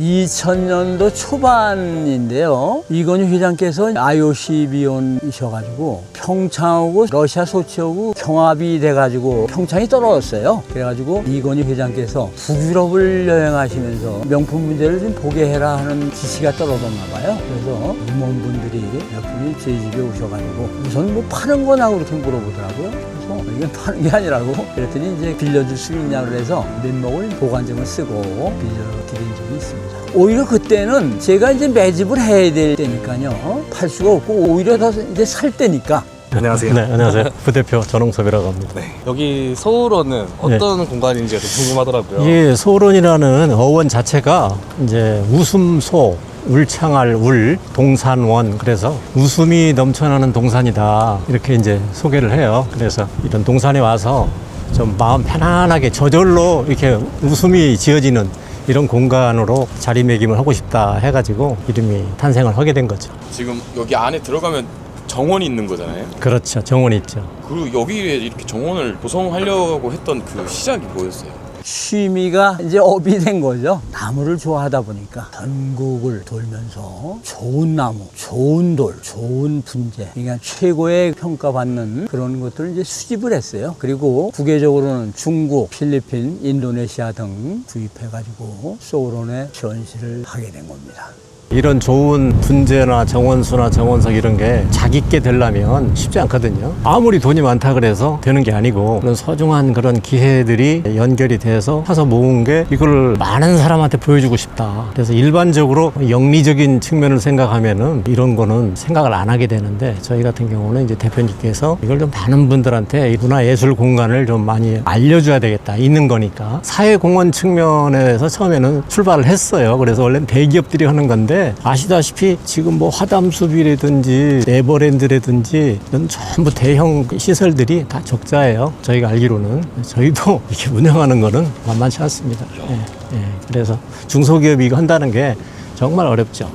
2000년도 초반인데요. 이건희 회장께서 IOC 비원이셔가지고 평창하고 러시아 소치하고 경합이 돼가지고 평창이 떨어졌어요. 그래가지고 이건희 회장께서 북유럽을 여행하시면서 명품 문제를 좀 보게 해라 하는 지시가 떨어졌나 봐요. 그래서 임원분들이 몇 분이 저희 집에 오셔가지고 우선 뭐 파는 거냐고 그렇게 물어보더라고요. 그래서 이게 파는 게 아니라고 그랬더니 이제 빌려줄 수 있냐 그래서 면목을 보관증을 쓰고 빌려드린 적이 있습니다. 오히려 그때는 제가 이제 매집을 해야 될 때니까요. 팔 수가 없고 오히려 더 이제 살 때니까 안녕하세요. 네, 안녕하세요. 부대표 전홍섭이라고 합니다. 네. 여기 서울원은 어떤 공간인지가 좀 궁금하더라고요. 예, 소론이라는 어원 자체가 이제 웃음 소, 울창할 울, 동산원 그래서 웃음이 넘쳐나는 동산이다 이렇게 이제 소개를 해요. 그래서 이런 동산에 와서 좀 마음 편안하게 저절로 이렇게 웃음이 지어지는 이런 공간으로 자리매김을 하고 싶다 해가지고 이름이 탄생을 하게 된 거죠. 지금 여기 안에 들어가면 정원이 있는 거잖아요. 그렇죠. 정원이 있죠. 그리고 여기에 이렇게 정원을 구성하려고 했던 그 시작이 뭐였어요? 취미가 이제 업이 된 거죠. 나무를 좋아하다 보니까 전국을 돌면서 좋은 나무, 좋은 돌, 좋은 분재, 그러니까 최고의 평가받는 그런 것들을 이제 수집을 했어요. 그리고 국외적으로는 중국, 필리핀, 인도네시아 등 구입해가지고 소울원에 전시를 하게 된 겁니다. 이런 좋은 분재나 정원수나 정원석 이런 게 자기께 되려면 쉽지 않거든요. 아무리 돈이 많다 그래서 되는 게 아니고 그런 소중한 그런 기회들이 연결이 돼서 사서 모은 게 이걸 많은 사람한테 보여주고 싶다. 그래서 일반적으로 영리적인 측면을 생각하면은 이런 거는 생각을 안 하게 되는데 저희 같은 경우는 이제 대표님께서 이걸 좀 많은 분들한테 이 문화예술 공간을 좀 많이 알려줘야 되겠다. 있는 거니까 사회공헌 측면에서 처음에는 출발을 했어요. 그래서 원래는 대기업들이 하는 건데 아시다시피 지금 뭐 화담숲이라든지 에버랜드라든지 이런 전부 대형 시설들이 다 적자예요. 저희가 알기로는 저희도 이렇게 운영하는 거는 만만치 않습니다. 예, 예. 그래서 중소기업이 이거 한다는 게 정말 어렵죠.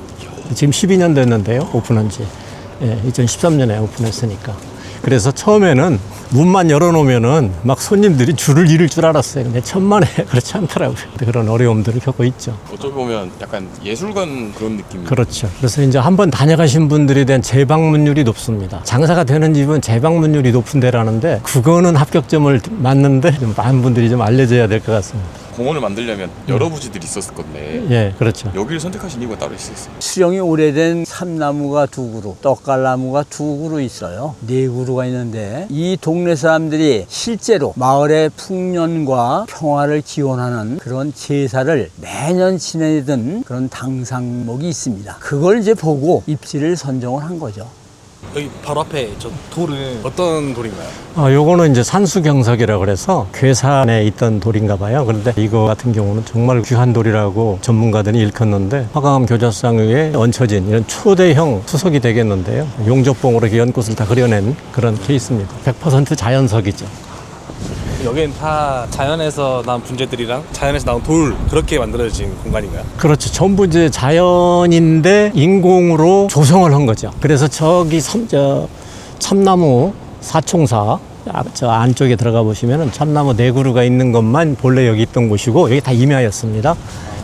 지금 12년 됐는데요. 오픈한 지. 예, 2013년에 오픈했으니까. 그래서 처음에는 문만 열어놓으면은 막 손님들이 줄을 이을 줄 알았어요. 근데 천만에 그렇지 않더라고요. 그런 어려움들을 겪고 있죠. 어쩌고 보면 약간 예술관 그런 느낌이 그렇죠. 그래서 이제 한 번 다녀가신 분들에 대한 재방문율이 높습니다. 장사가 되는 집은 재방문율이 높은 데라는데 그거는 합격점을 맞는데 좀 많은 분들이 좀 알려져야 될 것 같습니다. 공원을 만들려면 여러 부지들이 있었을 건데 예, 그렇죠. 여기를 선택하신 이유가 따로 있었어요. 수령이 오래된 참나무가 두 그루, 떡갈나무가 두 그루 있어요. 네 그루가 있는데 이 동네 사람들이 실제로 마을의 풍년과 평화를 기원하는 그런 제사를 매년 지내던 그런 당상목이 있습니다. 그걸 이제 보고 입지를 선정을 한 거죠. 여기 바로 앞에 저 돌은 어떤 돌인가요? 아, 요거는 이제 산수경석이라 그래서 괴산에 있던 돌인가 봐요. 그런데 이거 같은 경우는 정말 귀한 돌이라고 전문가들이 일컫는데 화강암 교자상 위에 얹혀진 이런 초대형 수석이 되겠는데요. 용접봉으로 연꽃을 다 그려낸 그런 케이스입니다. 100% 자연석이죠. 여기는 다 자연에서 난 분재들이랑 자연에서 나온 돌 그렇게 만들어진 공간인가요? 그렇죠. 전부 이제 자연인데 인공으로 조성을 한 거죠. 그래서 저기 섬, 저 참나무 사총사 아, 저 안쪽에 들어가 보시면은 참나무 네 그루가 있는 것만 본래 여기 있던 곳이고 여기 다 임야였습니다.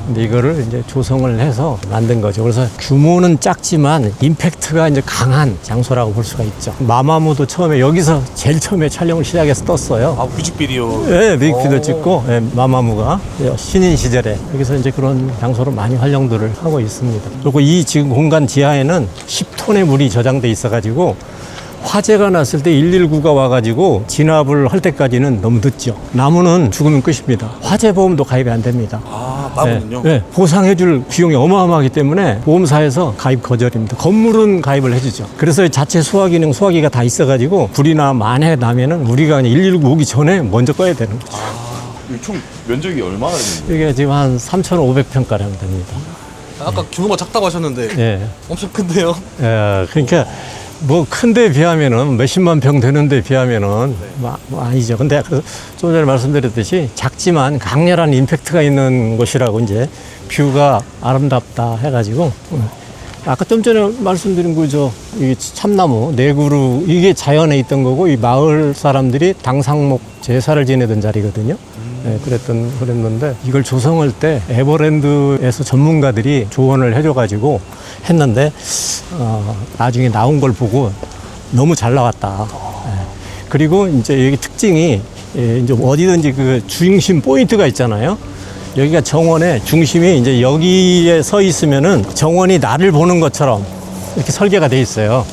근데 이거를 이제 조성을 해서 만든 거죠. 그래서 규모는 작지만 임팩트가 이제 강한 장소라고 볼 수가 있죠. 마마무도 처음에 여기서 제일 처음에 촬영을 시작해서 떴어요. 아 뮤직비디오 예, 뮤직비디오 오. 찍고 예, 마마무가 신인 시절에 여기서 이제 그런 장소로 많이 활용들을 하고 있습니다. 그리고 이 지금 공간 지하에는 10톤의 물이 저장돼 있어가지고 화재가 났을 때 119가 와가지고 진압을 할 때까지는 너무 늦죠. 나무는 죽으면 끝입니다. 화재 보험도 가입이 안 됩니다. 아 나무는요? 네, 네, 보상해줄 비용이 어마어마하기 때문에 보험사에서 가입 거절입니다. 건물은 가입을 해주죠. 그래서 자체 소화 기능, 소화기가 다 있어가지고 불이나 만에 나면은 우리가 그냥 119 오기 전에 먼저 꺼야 되는 거죠. 여기 총 면적이 얼마나 되는데? 이게 지금 한 3,500평가량 됩니다. 아까 규모가 작다고 하셨는데 예. 엄청 큰데요? 예, 그러니까 뭐 큰데 비하면은 몇십만 평 되는데 비하면은 뭐, 뭐 아니죠. 근데 그래서 좀 전에 말씀드렸듯이 작지만 강렬한 임팩트가 있는 곳이라고 이제 뷰가 아름답다 해가지고 음. 아까 좀 전에 말씀드린 그저 이 참나무 네 그루 이게 자연에 있던 거고 이 마을 사람들이 당상목 제사를 지내던 자리거든요. 예, 그랬던 그랬는데 이걸 조성할 때 에버랜드에서 전문가들이 조언을 해줘가지고 했는데 어, 나중에 나온 걸 보고 너무 잘 나왔다. 예. 그리고 이제 여기 특징이 예, 이제 어디든지 그 중심 포인트가 있잖아요. 여기가 정원의 중심이 이제 여기에 서 있으면은 정원이 나를 보는 것처럼 이렇게 설계가 돼 있어요.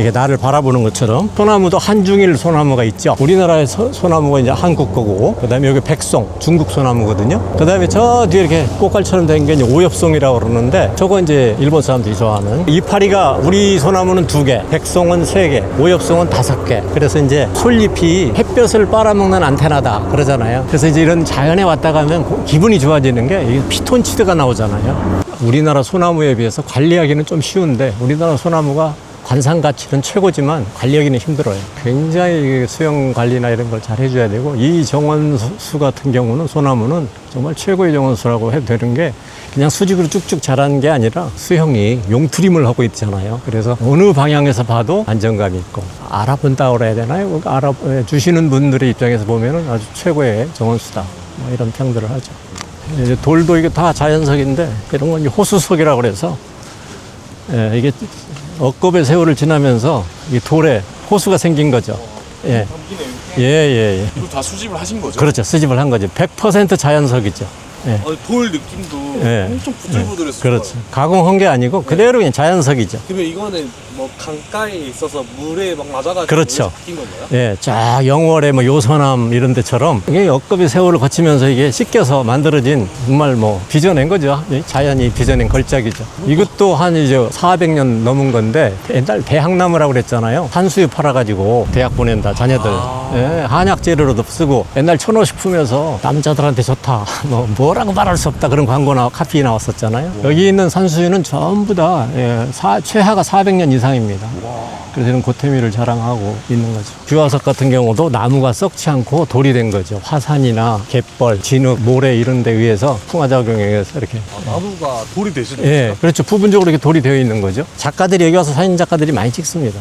이게 나를 바라보는 것처럼 소나무도 한중일 소나무가 있죠. 우리나라의 소, 소나무가 이제 한국 거고, 그다음에 여기 백송 중국 소나무거든요. 그다음에 저 뒤에 이렇게 꽃갈처럼 된 게 이제 오엽송이라고 그러는데 저거 이제 일본 사람들이 좋아하는 이파리가 우리 소나무는 두 개, 백송은 세 개, 오엽송은 다섯 개. 그래서 이제 솔잎이 햇볕을 빨아먹는 안테나다 그러잖아요. 그래서 이제 이런 자연에 왔다 가면 고- 기분이 좋아지는 게 피톤치드가 나오잖아요. 우리나라 소나무에 비해서 관리하기는 좀 쉬운데 우리나라 소나무가 관상 가치는 최고지만 관리하기는 힘들어요. 굉장히 수영 관리나 이런 걸 잘 해줘야 되고 이 정원수 같은 경우는 소나무는 정말 최고의 정원수라고 해도 되는 게 그냥 수직으로 쭉쭉 자라는 게 아니라 수형이 용트림을 하고 있잖아요. 그래서 어느 방향에서 봐도 안정감이 있고 알아본다 그래야 되나요? 알아 주시는 분들의 입장에서 보면은 아주 최고의 정원수다. 뭐 이런 평들을 하죠. 이제 돌도 이게 다 자연석인데 이런 건 호수석이라고 그래서 예, 이게 억겁의 세월을 지나면서 이 돌에 호수가 생긴 거죠. 예. 예, 예, 예. 이거 다 수집을 하신 거죠? 그렇죠. 수집을 한 거죠. 100% 자연석이죠. 예. 어, 돌 느낌도 예. 엄청 부들부들했어요. 그렇죠. 가공한 게 아니고 그대로 그냥 자연석이죠. 그러면 이거는 뭐 강가에 있어서 물에 막 맞아가지고 그렇죠. 바뀐 건가요? 예, 쫙 영월의 뭐 요선암 이런 데처럼 이게 억겁의 세월을 거치면서 이게 씻겨서 만들어진 정말 뭐 빚어낸 거죠. 이 자연이 빚어낸 걸작이죠. 이것도 한 이제 400년 넘은 건데 옛날 대학나무라고 그랬잖아요. 한수유 팔아가지고 대학 보낸다 자녀들. 예, 한약 재료로도 쓰고 옛날 천호식품에서 남자들한테 좋다. 뭐 뭐 라고 말할 수 없다 그런 광고 나 카피 나왔었잖아요. 여기 있는 산수유는 전부 다 예, 사- 최하가 400년 이상입니다. 그래서 이런 고태미를 자랑하고 있는 거죠. 규화석 같은 경우도 나무가 썩지 않고 돌이 된 거죠. 화산이나 갯벌, 진흙, 모래 이런 데 의해서 풍화작용에 의해서 이렇게. 아, 나무가 돌이 되시는 예, 그렇죠. 부분적으로 이렇게 돌이 되어 있는 거죠. 작가들이 여기 와서 사진 작가들이 많이 찍습니다.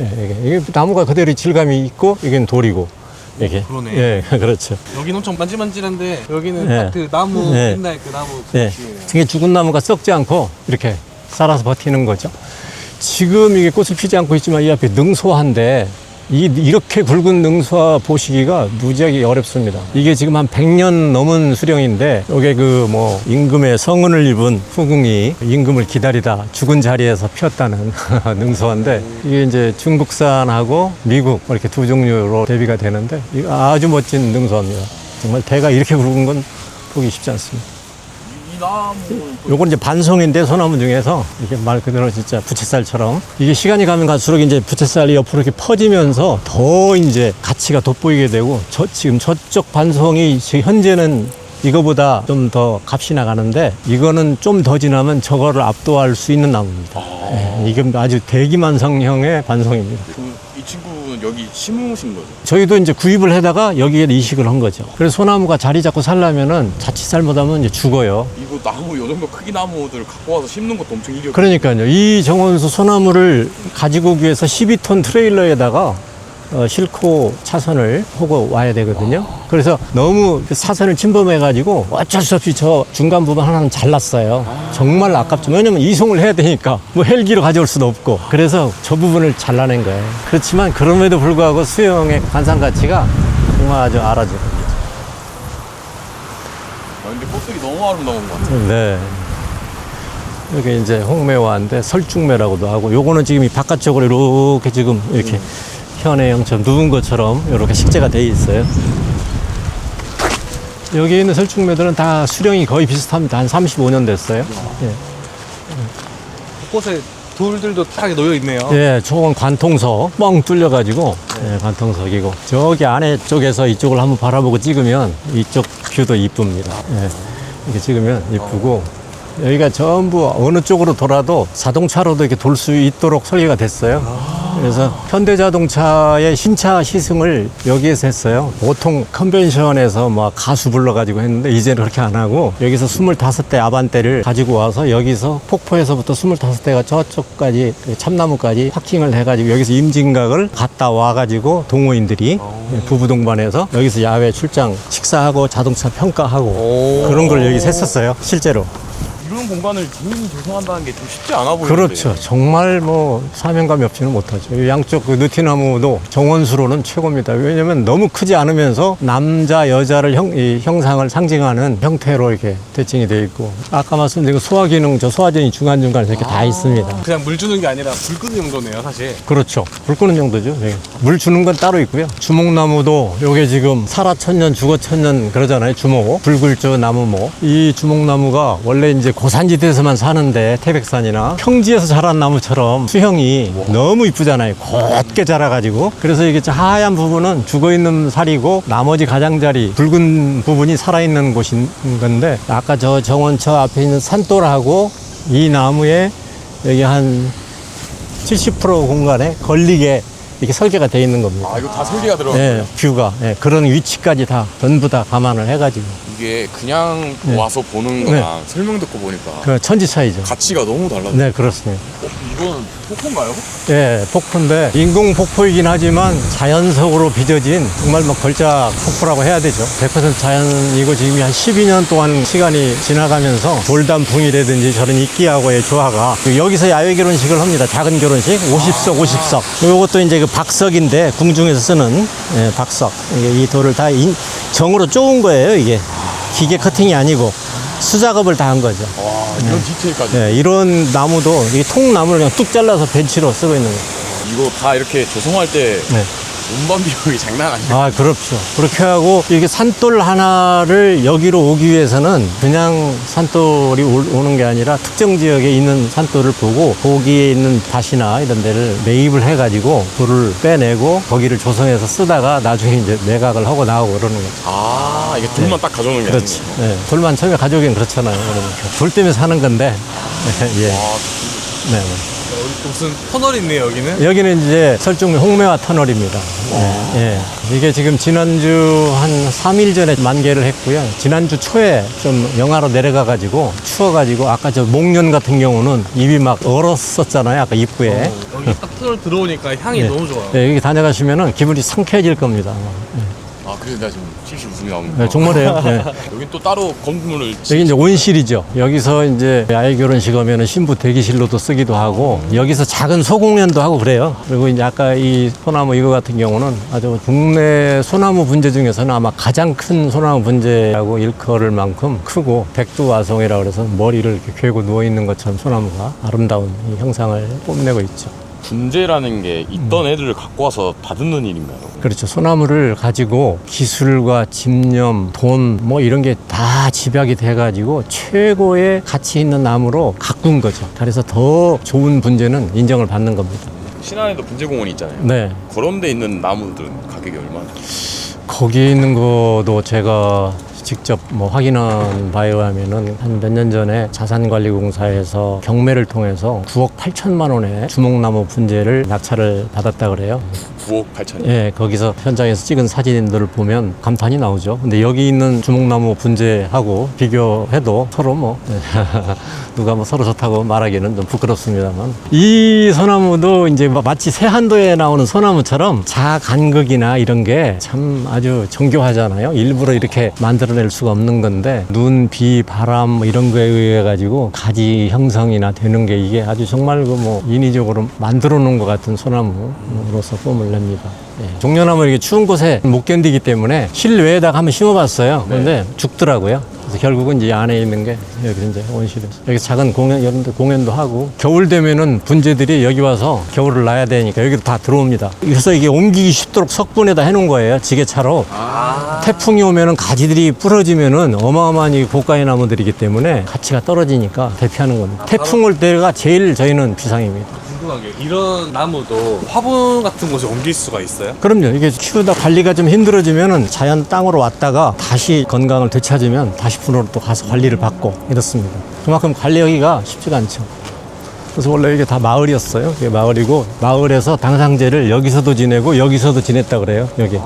예, 이게, 이게 나무가 그대로 질감이 있고, 이건 돌이고. 이게. 그러네. 예, 그렇죠. 여기는 엄청 만질만질한데 여기는 예. 딱 그 나무 예. 옛날 그 나무 그 예. 느낌이네요. 등에 죽은 나무가 썩지 않고 이렇게 살아서 버티는 거죠. 지금 이게 꽃을 피지 않고 있지만 이 앞에 능소한데 이 이렇게 굵은 능소화 보시기가 무지하게 어렵습니다. 이게 지금 한 100년 넘은 수령인데 이게 그 뭐 임금의 성은을 입은 후궁이 임금을 기다리다 죽은 자리에서 피었다는 능소인데 이게 이제 중국산하고 미국 이렇게 두 종류로 대비가 되는데 아주 멋진 능소입니다. 정말 대가 이렇게 굵은 건 보기 쉽지 않습니다. 이 나무 요건 이제 반송인데 소나무 중에서 이게 말 그대로 진짜 부채살처럼 이게 시간이 가면 갈수록 이제 부채살이 옆으로 이렇게 퍼지면서 더 이제 가치가 돋보이게 되고 저 지금 저쪽 반송이 지금 현재는 이거보다 좀 더 값이 나가는데 이거는 좀 더 지나면 저거를 압도할 수 있는 나무입니다. 예, 이게 아주 대기만성형의 반송입니다. 그, 여기 심으신 거죠? 저희도 이제 구입을 해다가 여기에 이식을 한 거죠. 그래서 소나무가 자리 잡고 살려면은 자칫 잘못하면 이제 죽어요. 이거 나무 요 정도 크기 나무들 갖고 와서 심는 것도 엄청 일이었 그러니까요. 이 정원수 소나무를 가지고 오기 위해서 12톤 트레일러에다가 어, 싣고 차선을 하고 와야 되거든요. 그래서 너무 그 사선을 침범해가지고 어쩔 수 없이 저 중간 부분 하나는 잘랐어요. 정말 아깝죠. 왜냐면 이송을 해야 되니까 뭐 헬기로 가져올 수도 없고. 그래서 저 부분을 잘라낸 거예요. 그렇지만 그럼에도 불구하고 수영의 관상 가치가 정말 아주 알아져. 아, 근데 꽃들이 너무 아름다운 것 같아요. 네. 여기 이제 홍매화인데 설중매라고도 하고 요거는 지금 이 바깥쪽으로 이렇게 지금 이렇게 현해형처럼 누운 것처럼 이렇게 식재가 돼 있어요. 여기 있는 설중매들은 다 수령이 거의 비슷합니다. 한 35년 됐어요. 예. 곳에 돌들도 딱 놓여 있네요. 예, 저건 관통석 뻥 뚫려가지고 예, 관통석이고 저기 안에 쪽에서 이쪽을 한번 바라보고 찍으면 이쪽 뷰도 이쁩니다. 예, 이렇게 찍으면 이쁘고 여기가 전부 어느 쪽으로 돌아도 자동차로도 이렇게 돌 수 있도록 설계가 됐어요. 그래서 현대자동차의 신차 시승을 여기에서 했어요. 보통 컨벤션에서 막 가수 불러가지고 했는데 이제는 그렇게 안 하고 여기서 25대 아반떼를 가지고 와서 여기서 폭포에서부터 25대가 저쪽까지 그 참나무까지 파킹을 해가지고 여기서 임진각을 갔다 와가지고 동호인들이 부부 동반해서 여기서 야외 출장 식사하고 자동차 평가하고 그런 걸 여기서 했었어요. 실제로. 공간을 주민이 조성한다는 게 좀 쉽지 않아 보이는데. 그렇죠. 정말 뭐 사명감이 없지는 못하죠. 이 양쪽 그 느티나무도 정원수로는 최고입니다. 왜냐면 너무 크지 않으면서 남자 여자를 형, 이 형상을 상징하는 형태로 이렇게 대칭이 되어 있고 아까 말씀드린 그 소화 기능 저 소화전이 중간 중간에 이렇게 다 있습니다. 그냥 물 주는 게 아니라 불 끄는 용도네요, 사실. 그렇죠. 불 끄는 정도죠. 예. 물 주는 건 따로 있고요. 주목나무도 요게 지금 살아 천년 죽어 천년 그러잖아요. 주목. 붉을저 나무모. 이 주목나무가 원래 이제 고 산지대에서만 사는데 태백산이나 평지에서 자란 나무처럼 수형이 너무 이쁘잖아요. 곧게 자라가지고. 그래서 이게 저 하얀 부분은 죽어있는 살이고 나머지 가장자리 붉은 부분이 살아있는 곳인 건데 아까 저 정원처 앞에 있는 산돌하고 이 나무에 여기 한 70% 공간에 걸리게 이렇게 설계가 되어 있는 겁니다. 아 이거 다 설계가 들어. 예, 뷰가 예, 그런 위치까지 다 전부 다 감안을 해가지고 이게 그냥 네. 와서 보는 거랑 설명 듣고 보니까 그 천지 차이죠. 가치가 너무 달라요. 네, 그렇습니다. 어, 이건 폭포인가요? 예, 폭포인데 인공 폭포이긴 하지만 자연석으로 빚어진 정말 뭐 걸작 폭포라고 해야 되죠. 100% 자연이고 지금 한 12년 동안 시간이 지나가면서 돌담풍이라든지 저런 이끼하고의 조화가 여기서 야외 결혼식을 합니다. 작은 결혼식 50석, 50석. 요것도 이제 그 박석인데 궁중에서 쓰는 예, 박석. 이 돌을 다 인- 정으로 쪼은 거예요. 이게 기계 커팅이 아니고 수작업을 다 한 거죠. 와 이런 디테일까지. 예, 이런 나무도 이 통나무를 그냥 뚝 잘라서 벤치로 쓰고 있는 거예요. 이거 다 이렇게 조성할 때 네. 운반 비용이 장난 아니에요. 아, 그렇죠. 그렇게 하고 이게 산돌 하나를 여기로 오기 위해서는 그냥 산돌이 올- 오는 게 아니라 특정 지역에 있는 산돌을 보고 거기에 있는 밭이나 이런 데를 매입을 해가지고 돌을 빼내고 거기를 조성해서 쓰다가 나중에 이제 매각을 하고 나오고 그러는 거죠. 아 이게 돌만 딱 가져오는 게 그렇지. 아니에요. 네. 돌만 처음에 가져오긴 그렇잖아요. 그러니까. 돌 때문에 사는 건데. 예. 아, 네. 네. 여기 무슨 터널이 있네요, 여기는. 여기는 이제 설중 홍매화 터널입니다. 예, 예. 이게 지금 지난주 한 3일 전에 만개를 했고요. 지난주 초에 좀 영하로 내려가가지고 추워가지고 아까 저 목련 같은 경우는 입이 막 얼었었잖아요. 아까 입구에. 여기 딱 터널 들어오니까 향이 예. 너무 좋아요. 예, 여기 다녀가시면은 기분이 상쾌해질 겁니다. 아마. 아 그래서 내가 지금 실실 웃음이 나오는 예, 거야. 정말이에요. 예. 여긴 또 따로 건물을 여기 이제 온실이죠. 여기서 이제 아이 결혼식 하면은 신부 대기실로도 쓰기도 하고 여기서 작은 소공연도 하고 그래요. 그리고 이제 아까 이 소나무 이거 같은 경우는 아주 국내 소나무 분재 중에서는 아마 가장 큰 소나무 분재라고 일컬을 만큼 크고 백두와송이라고 그래서 머리를 이렇게 괴고 누워 있는 것처럼 소나무가 아름다운 이 형상을 뽐내고 있죠. 분재라는 게 있던 애들을 갖고 와서 다듬는 일인가요? 그렇죠. 소나무를 가지고 기술과 집념, 돈, 뭐 이런 게 다 집약이 돼가지고 최고의 가치 있는 나무로 가꾼 거죠. 그래서 더 좋은 분재는 인정을 받는 겁니다. 신안에도 분재공원이 있잖아요. 네. 그런 데 있는 나무들은 가격이 얼마나? 거기에 있는 것도 제가 직접 뭐 확인한 바에 의하면은 한 몇 년 전에 자산관리공사에서 경매를 통해서 9억 8천만 원의 주목나무 분재를 낙찰을 받았다 그래요. 9억 8천이. 예, 거기서 현장에서 찍은 사진들을 보면 감탄이 나오죠. 근데 여기 있는 주목나무 분재하고 비교해도 서로 뭐 누가 뭐 서로 좋다고 말하기는 좀 부끄럽습니다만 이 소나무도 이제 뭐 마치 세한도에 나오는 소나무처럼 자간극이나 이런 게 참 아주 정교하잖아요. 일부러 이렇게 만들어낼 수가 없는 건데 눈, 비, 바람 뭐 이런 거에 의해 가지고 가지 형성이나 되는 게 이게 아주 정말 그 뭐 인위적으로 만들어 놓은 것 같은 소나무로서 뽐을 냅니다. 예. 종려나무 이렇게 추운 곳에 못 견디기 때문에 실외에다가 한번 심어봤어요. 그런데 죽더라고요. 그래서 결국은 이제 안에 있는 게 여기 이제 온실에서 여기 작은 공연 이런 데 공연도 하고 겨울 되면은 분재들이 여기 와서 겨울을 나야 되니까 여기로 다 들어옵니다. 그래서 이게 옮기기 쉽도록 석분에다 해놓은 거예요. 지게차로. 태풍이 오면은 가지들이 부러지면은 어마어마한 이 고가의 나무들이기 때문에 가치가 떨어지니까 대피하는 겁니다. 태풍 올 때가 제일 저희는 비상입니다. 궁금한 게 이런 나무도 화분 같은 곳에 옮길 수가 있어요? 그럼요. 이게 키우다 관리가 좀 힘들어지면은 자연 땅으로 왔다가 다시 건강을 되찾으면 다시 분으로 또 가서 관리를 받고 이렇습니다. 그만큼 관리하기가 쉽지가 않죠. 그래서 원래 이게 다 마을이었어요. 이게 마을이고 마을에서 당상제를 여기서도 지내고 여기서도 지냈다 그래요. 여기.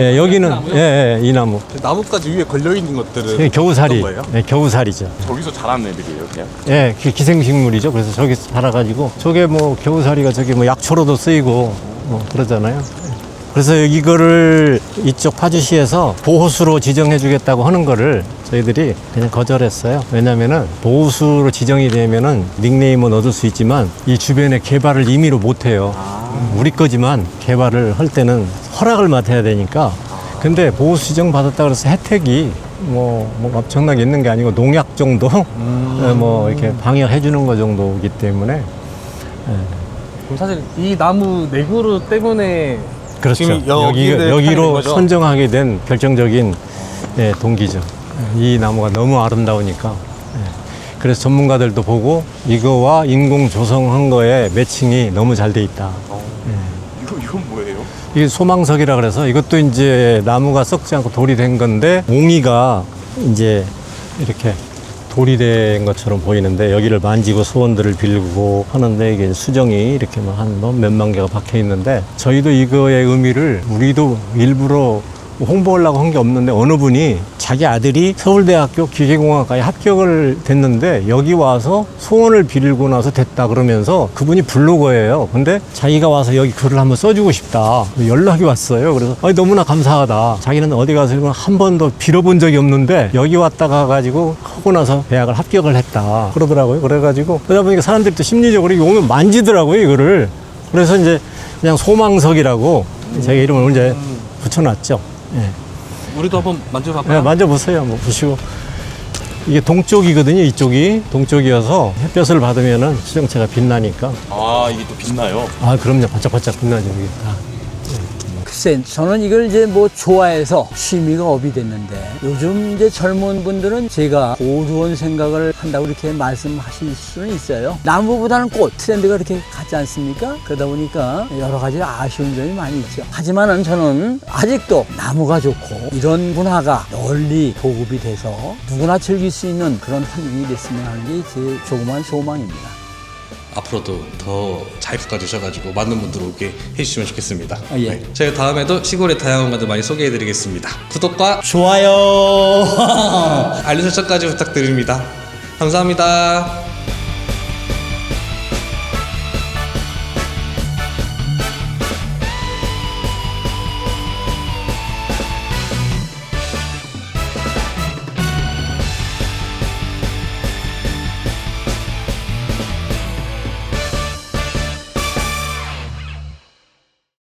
예, 여기는 예, 예, 이 나무. 나뭇가지 위에 걸려 있는 것들은 이게 겨우살이. 어떤 거예요? 예, 겨우살이죠. 저기서 자란 애들이에요, 그냥. 예, 기- 기생식물이죠. 그래서 저기 살아가지고 저게 뭐 겨우살이가 저기 뭐 약초로도 쓰이고 뭐 그러잖아요. 예. 그래서 이거를 이쪽 파주시에서 보호수로 지정해주겠다고 하는 거를 저희들이 그냥 거절했어요. 왜냐면은 보호수로 지정이 되면은 닉네임은 얻을 수 있지만 이 주변에 개발을 임의로 못해요. 우리 거지만 개발을 할 때는 허락을 맡아야 되니까. 근데 보호수 지정 받았다 그래서 혜택이 뭐, 뭐 엄청나게 있는 게 아니고 농약 정도 예, 뭐 이렇게 방역해 주는 거 정도이기 때문에 그럼 사실 이 나무 네 그루 때문에 그렇죠. 지금 여기, 여기로 거죠? 선정하게 된 결정적인 예, 동기죠. 이 나무가 너무 아름다우니까. 예. 그래서 전문가들도 보고 이거와 인공 조성한 거에 매칭이 너무 잘 돼 있다. 이거, 이건 뭐예요? 이게 소망석이라 그래서 이것도 이제 나무가 썩지 않고 돌이 된 건데 옹이가 이제 이렇게 돌이 된 것처럼 보이는데 여기를 만지고 소원들을 빌고 하는데 이게 수정이 이렇게 뭐한 몇만 개가 박혀 있는데 저희도 이거의 의미를 우리도 일부러 홍보하려고 한 게 없는데 어느 분이 자기 아들이 서울대학교 기계공학과에 합격을 됐는데 여기 와서 소원을 빌고 나서 됐다 그러면서 그분이 블로거예요. 근데 자기가 와서 여기 글을 한번 써주고 싶다. 연락이 왔어요. 그래서 아니, 너무나 감사하다. 자기는 어디 가서 이걸 한 번도 빌어본 적이 없는데 여기 왔다가 가지고 하고 나서 대학을 합격을 했다. 그러더라고요. 그래가지고 그러다 보니까 사람들이 또 심리적으로 오면 만지더라고요. 이거를. 그래서 이제 그냥 소망석이라고 제가 이름을 이제 붙여놨죠. 예. 우리도 한번 만져볼까요? 네, 만져보세요. 한번 보시고. 이게 동쪽이거든요. 이쪽이 동쪽이어서 햇볕을 받으면은 수정체가 빛나니까. 아, 이게 또 빛나요? 아, 그럼요. 반짝반짝 빛나죠. 이게 다. 글쎄, 저는 이걸 이제 뭐 좋아해서 취미가 업이 됐는데 요즘 이제 젊은 분들은 제가 오두원 생각을 한다고 이렇게 말씀하실 수는 있어요. 나무보다는 꽃 트렌드가 그렇게 같지 않습니까? 그러다 보니까 여러 가지 아쉬운 점이 많이 있죠. 하지만은 저는 아직도 나무가 좋고 이런 문화가 널리 보급이 돼서 누구나 즐길 수 있는 그런 환경이 됐으면 하는 게 제 조그만 소망입니다. 앞으로도 더잘 가주셔가지고 많은 분들 오게 해주시면 좋겠습니다. 네. 아, 예. 저희가 다음에도 시골의 다양한 것들 많이 소개해드리겠습니다. 구독과 좋아요. 알림 설정까지 부탁드립니다. 감사합니다.